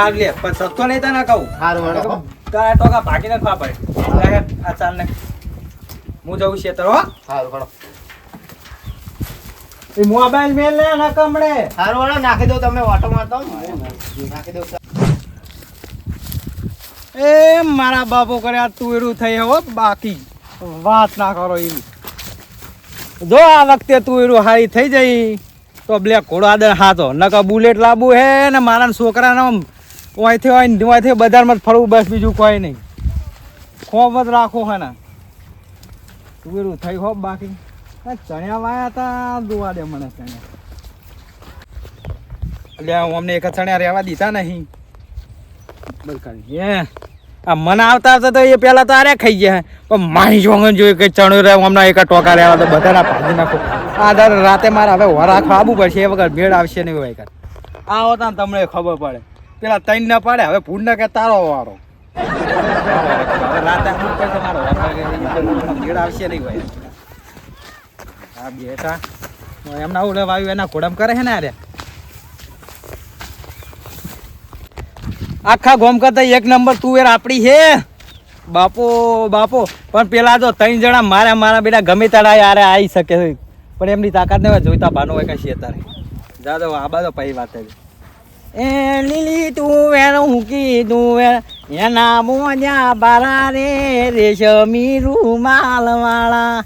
આ લે પણ સસ્તો નહીં તને કહું. હારું હેડો તારા ટોકા ભાગીને ખવા પડે. આ ચાલ ને હું જઉં ખેતર હો. હારું હેડો એ મોબાઈલ મેલ લે ને કમડે હારું હેડો નાખી દઉં તમને ઓટો મારતો નાખી દઉં. એ મારા બાપો કર્યા તુયરું થઈ હો બાકી. વાત ના કરો એવી જો આ વખતે તું એરું હારી થઈ જઈ તો બ્લેક ઘોડો આદર હાથો. નકર બુલેટ લાવવું હે ને મારા છોકરાને આમ થયો હોય ને ઓયથી બજારમાં ફરવું, બસ બીજું કોઈ નહીં. ખોબ જ રાખો હે ને. તુયરું થઈ હો બાકી. આ ચણ્યા વાયા હતા દુવા દે મને ચણ્યા. એટલે હું અમને એક ચણ્યા રહેવા દીધા નહીં. હે. આ મને આવતા આવતા તો એ પેલા તો આરે ખાઈ ગયા પણ માહી જોંગન જોઈ કે ચણ્યો રહે હમણાં એક ટોકા રહેવા તો બધાના ભાજી નાખો. આ દર રાતે મારે હવે વરા આવવું પડશે, એ વગર ભેળ આવશે નહીં હોય કાંઈ. આવો તા તમને ખબર પડે. પેલા તૈન ના પાડે, હવે ભૂંડ ના કે તારો વરાખ આવશે નહીં હોય આ બેટા એમના ઉડે વાયુ એના ઘોડામ કરે છે ને આરે આખા ગોમ કરતા એક નંબર તુવેર આપણી છે. બાપો બાપો, પણ પેલા તો ત્રણ જણા મારા મારા બેટા ગમે તારા યારે આવી શકે પણ એમની તાકાત હોય જોઈતા બાનો હોય કઈ શેતારે જા જાદો આ બાજુ પઈ વાત છે એ લીલી તુવેર હુકી તુવેર એના મોજા બારા રે રેશમી રૂમાલ વાળા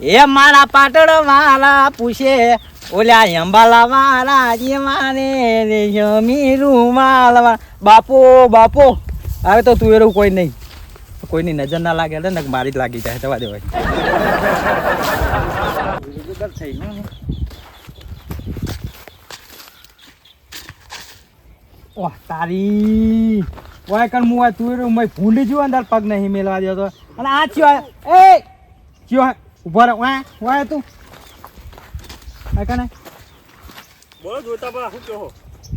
એ મારા પાટણ વાળા પૂછે ઓલ્યા અંબાલા વાળા મારે રેશમી રૂમાલ વાળા બાપો બાપો, હવે તો તું એરું કોઈ નહીં. કોઈની નજર ના લાગે, એટલે ને મારી જ લાગી જાય, જવા દેવાય. ઓહ તારી. વાય કણ મુવા તું એવું મેં ભૂંડી જો અંદર પગ નહીં મેલવા દે તો. અને આ ચિયો એ! ચિયો ઊભો રે વાય વાય તું. આ કને બોલો જોતા બા શું કહો?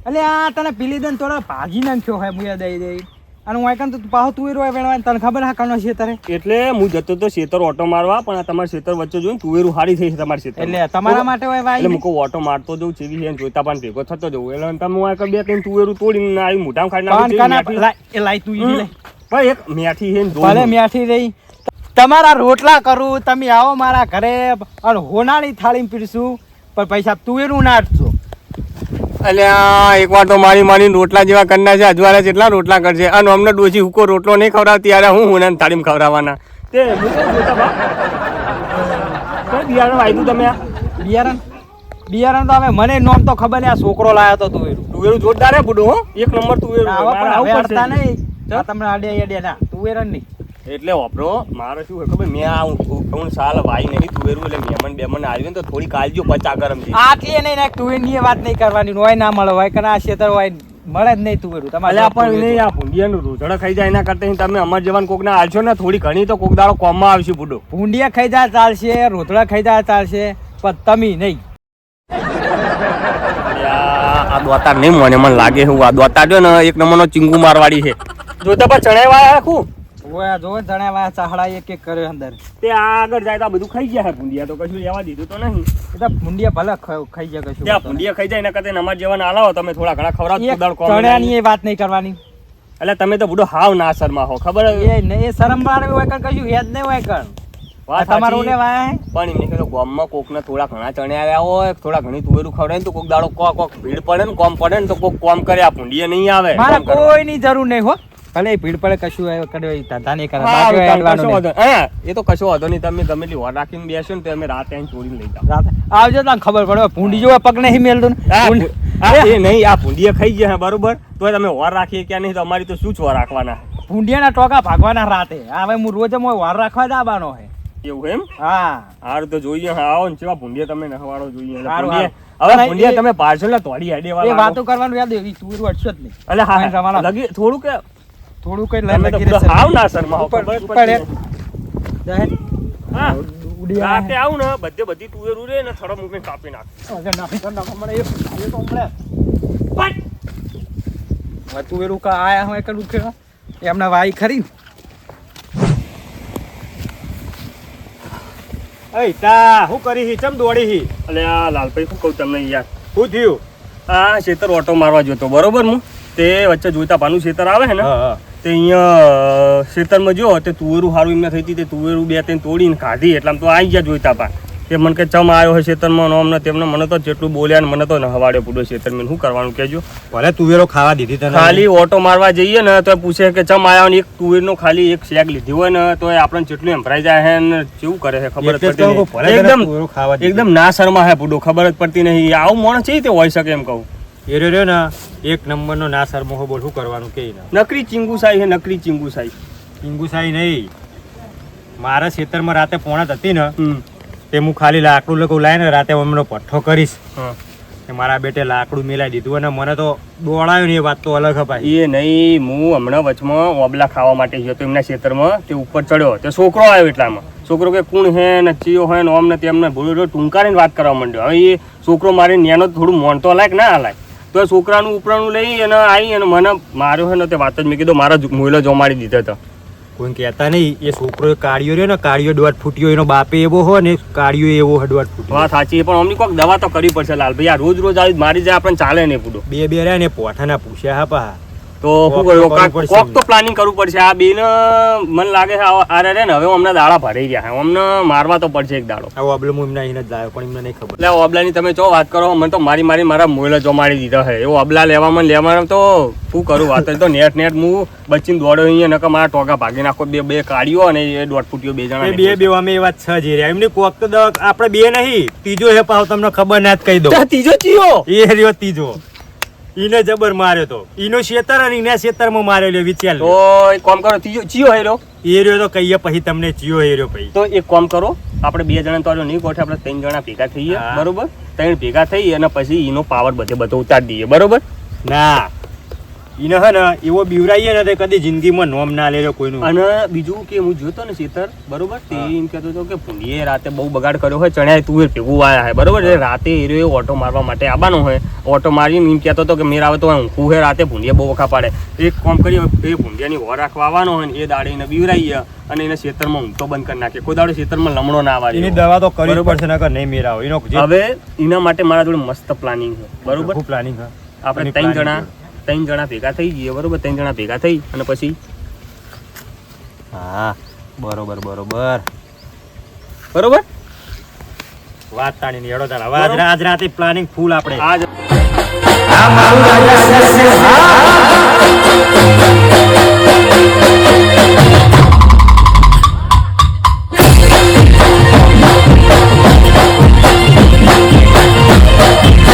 અલે આ તને પીલી દન થોડા ભાજી નાખ્યો હે મુયા દઈ દઈ. અને હું કણ તો પાહો તુવેર રોય વેણવા તને ખબર હા કણો છે તારે એટલે હું જતો તો શેતર ઓટો મારવા પણ આ તમારા શેતર વચ્ચે જોઈને તુવેરું હારી થઈ છે તમારા શેતર એટલે તમારા માટે હોય એટલે ભાઈ મૂકો ઓટો મારતો જઉં ચેવી છે ને જોઈતા પણ ભેગો થતો જઉં. એટલે તમે હું આ બે ત્રણ તુવેરું તોડીને આવી મોઢામાં ખાઈ નાખું કના એ લાઈ તું ઈ લે. ભાઈ એક મેઠી છે ને ભલે મેઠી રહી. તમારા રોટલા કરું તમે આવો મારા ઘરે અને હોનાળી થાળી પીરસું પણ પૈસા તુવેરું ના આપજો અલ્યા એક વાર તો મારી મારી રોટલા જેવા કરના છે અજવાળા જેટલા રોટલા કરશે. અને અમને ડોસી હુકો રોટલો નહીં ખવડાવતી ત્યારે હું હું તાળીમ ખવડાવવાના. તે બિયારણ વાયદું તમે બિયારણ? બિયારણ તો હવે મને નોમ તો ખબર નહીં આ છોકરો લાયો તો તુવેરું. તુવેરું જોરદાર હે બુડો હો. એક નંબર તુવેરું આવા પણ આવું પડતા નહીં. તમને અડે આડિયા ના તુવેરણ નહીં એટલે વાપરો. મારે શું હોય ખબર? મેં આ હું સાલ વાઈ નહીં તુવેરું એટલે મહેમાન બેમન આવ્યું ને તો થોડી કાળજી પચા ગરમ છે. આટલી નહીં ના તુવેરની વાત નહીં કરવાની હોય ના મળે હોય કે આ શેતર હોય મળે જ નહીં તુવેરું તમારે પણ નહીં આ ભૂંડિયાનું રૂધડ ખાઈ જાય એના કરતા તમે અમાર જવાન કોક ના આલશો ને થોડી ઘણી તો કોક દાડો કોમમાં આવશે બુડો ભૂંડિયા ખાઈ જાય ચાલશે રોતડા ખાઈ જાય ચાલશે પણ તમે નહીં. આ દોતાર નહીં મને મને લાગે હું આ દોતાર જો ને એક નંબરનો ચીંગુ મારવાડી છે. જોતા પણ ચણાઈ આખું ઓયા જો જણાવ્યા ચાહડા એક એક કર્યો અંદર. તે આ આગળ જાય તો આ બધું ખાઈ જાય ભૂંડિયા તો કશું લેવા દીધું તો નહીં. એટલે ભૂંડિયા ભલે ખાઈ જાય કશું. ત્યાં ભૂંડિયા ખાઈ જાય એના કરતા અમાર જવાન આલાવો તમે થોડા ઘણા ખવડાવો તો કો ચણ્યાની એ વાત નહીં કરવાની. એટલે તમે તો બુડો હાવ ના શરમા હો ખબર એ ને એ શરમ વાળું હોય કણ કશું યાદ નહીં હોય કણ. વાત તમારું ને વાય? પણ એમને કીધું ગોમમાં કોકને થોડા ઘણા ચણ્યા આવ્યા હોય થોડા ઘણી તુવેરું ખવડાય ને તો કોક દાડો કોક કોક ભીડ પડે ને કોમ પડે ને તો કોક કોમ કરે આ ભૂંડીએ નહીં આવે. મારે કોઈની જરૂર નહીં હો. ભલે ભીડ પડે કશું કરે ધંધા નહીં કરે બાકી અડવાનું નહીં. એ તો કશો વાંધો નહીં તમે ગમે એટલી વાર રાખીને બેસો ને તો અમે રાતે અહીં ચોરીને લઈ જાઓ. રાતે આવજો તમને ખબર પડે ભૂંડી જોવા પગ નહીં મેલતું ને. એ નહીં આ ભૂંડીએ ખાઈ ગયા બરોબર? તો તમે વાર રાખીએ ક્યાં નહીં તો અમારી તો શું જ વાર રાખવાના? ભૂંડિયાના ટોકા ભાગવાના રાતે. હવે હું રોજ મોય વાર રાખવા દાવાનો હે. એવું એમ? હા. હારું તો જોઈએ હા આવો ને ચેવા ભૂંડીએ તમે નહવાડો જોઈએ. હારું, હારું. હવે ભૂંડિયા તમે પાર્સલ ને તોડી હેડે વાતો કરવાનું યાદ એવી તું અડશો જ નહીં. એટલે હા લગી થોડું કે થોડું કઈ તમે લાગી રહેશે. હાવ ના સરમાં ઉપર. હા ઉડી આવે. રાતે આવું ને બધે બધી તુવેરું રે ને થોડો મૂકીને કાપી નાખ અગર નાખી તો નાખો, મને એ- એ તો હમણાં. પટ! હવે તું એરું આયા હું એક દુખે એમના વાઈ ખરી અઈ તા હું કરી હી ચમ દોડી હી અલે આ લાલભાઈ શું કહું તમને યાર શું થયું આ ખેતર ઓટો મારવા જતો બરોબર હું તે વચ્ચે જોઈતા પાનું ખેતર આવે હે ને હા, હા. તે અહીંયા ખેતરમાં જો તે તુવેરું સારું એમને થઈ હતી તે તુવેરું બે ત્રણ તોડીને ખાધી આમ તો આવી ગયા જોઈતા પા તે મને કે ચમ આવ્યો હોય ખેતરમાં અમને તેમને મને તો જેટલું બોલ્યા ને મને તો ન હવાડ્યો પૂડો ખેતરમાં શું કરવાનું કહેજો? ભલે તુવેરો ખાવા દીધી તને. ખાલી ઓટો મારવા જઈએ ને તો એ પૂછે કે ચમ આવ્યો ને એક તુવેરનો ખાલી એક શેક લીધી હોય ને તો એ આપણને જેટલું એમ ભરાઈ જાય હે ને કેવું કરે છે ખબર જ પડતી એકદમ ખાવા એકદમ ના શરમા હે પૂડો ખબર જ પડતી નહીં. આવું માણસ છે તે હોઈ શકે એમ કહું. એ રહ્યો ને એક નંબરનો ના સરમોહો બોલ શું કરવાનું કે નકરી ચીંગુસાઈ હે નકરી ચીંગુસાઈ. ઇંગુસાઈ નહીં. મારા ખેતરમાં રાતે પોણા હતી ને તે હું ખાલી લાકડું લખું લાય ને રાતે અમનો પઠ્ઠો કરીશ. કે મારા બેટે લાકડું મેલાઈ દીધું અને મને તો દોડાયું ને એ વાત તો અલગ ભાઈ. એ નહીં હું હમણાં વચમાં ઓબલા ખાવા માટે ગયો તો એમના ખેતરમાં તે ઉપર ચડ્યો. તે છોકરો આવ્યો એટલામાં. છોકરો કે કોણ હે ને ચિયો હે ને ઓમ ને તેમને બોલ્યો ટૂંકારીને વાત કરવા માંડ્યો. હવે એ છોકરો મારી ન્યાનો થોડું મોનતો લાયક ના હલાય. તો છોકરાનું ઉપરાણું લઈ અને આવી અને મને માર્યો હે ને તે વાત જ મેં કીધું મારા મોયલા જમાડી દીધા હતા. કોઈ કહેતા નહીં એ છોકરો કાળિયો રહ્યો ને કાળિયો દોઢ ફૂટ્યો એનો બાપે એવો હોય ને કાળિયો એવો દોઢ ફૂટ્યો. વાત સાચી પણ અમને કોઈક દવા તો કરવી પડશે લાલભાઈ. આ રોજ રોજ આવી મારી જાય આપણને ચાલે નહીં પૂડું. બે બે રહ્યા ને પોઠાના પૂછ્યા હા પા. તો શું કોક કર્યું તો કોક પ્લાનિંગ કરવું પડશે. આ બેન મને લાગે છે આ આ રે ને હવે અમને દાડા ભરાઈ ગયા છે. અમને મારવા તો પડશે એક દાડો. આવો અબલો હું એમને અહીં જ લાવ્યો પણ એમને નહીં ખબર. એટલે આ અબલાની તમે જો વાત કરો મને તો મારી મારી મારા મોયલો જમાડી દીધા છે. એવો અબલા લેવામાં લેવામાં તો શું કરું? વાત તો નેટ નેટ હું બચીને દોડ્યો અહીંયા નકર મારા ટોકા ભાગી નાખો. બે બે કાઢ્યો અને એ દોઢ ફૂટ્યો બે જણા બે બે અમે એ વાત છ જ રહ્યા એમની કોક તો આપણે બે નહીં ત્રીજો હે પાવ તમને ખબર ના જ કહી દો ત્રીજો ચિયો? એ રહ્યો ત્રીજો. ઈને જબર માર્યો તો. ઈનો શેતર અને ઈને શેતરમાં માર્યો લ્યો વિચાર તો એક કામ કરો ત્રીજો ચિયો હેરો એ રહ્યો તો કહીએ પછી તમને જીઓ એ પછી. તો એક કામ કરો આપણે બે જણા તો નહીં ગોઠે આપણે ત્રણ જણા ભેગા થઈએ બરોબર? ત્રણ ભેગા થઈ અને પછી ઈનો પાવર બધે બધો ઉતારી દઈએ બરોબર? ના. ઈને હે ને એવો બીવરાઈએ ને તો કદી જિંદગીમાં નોમ ના લેજો કોઈનું. અને બીજું કે હું જોતો ને શેતર બરોબર? તે એમ કહેતો હતો કે ભૂલીએ રાતે બહુ બગાડ કર્યો હોય ચણ્યા તુવેર ભેગું આયા હે બરોબર? એટલે રાતે એ રહ્યો ઓટો મારવા માટે આવવાનો હોય ઓટો મારીને એમ કહેતો હતો કે મેર આવે તો ઊંઘું હે રાતે ભૂંડીએ બહુ વખા પાડે. એક કામ કરીએ એ ભૂંડિયાની હોર રાખવા આવવાનો હોય ને એ દાડે એને બીવરાઈએ અને એને ખેતરમાં ઊંઘતો બંધ કરી નાખે. કોઈ દાડો ખેતરમાં લમણો ના એની વાળી દવા તો કરવી. પડશે નકર નહીં મેરાવો. એનો હવે એના માટે મારા જોડે મસ્ત પ્લાનિંગ છે. બરોબર? પ્લાનિંગ આપણે એની ત્રણ જણા ત્રણ જણા ભેગા થઈ જઈએ બરોબર? ત્રણ જણા ભેગા થઈ અને પછી હા બરોબર બરોબર. બરોબર? વાત તાણી ની એડો તારા આજ આજ રાતે પ્લાનિંગ ફૂલ આપણે. આજ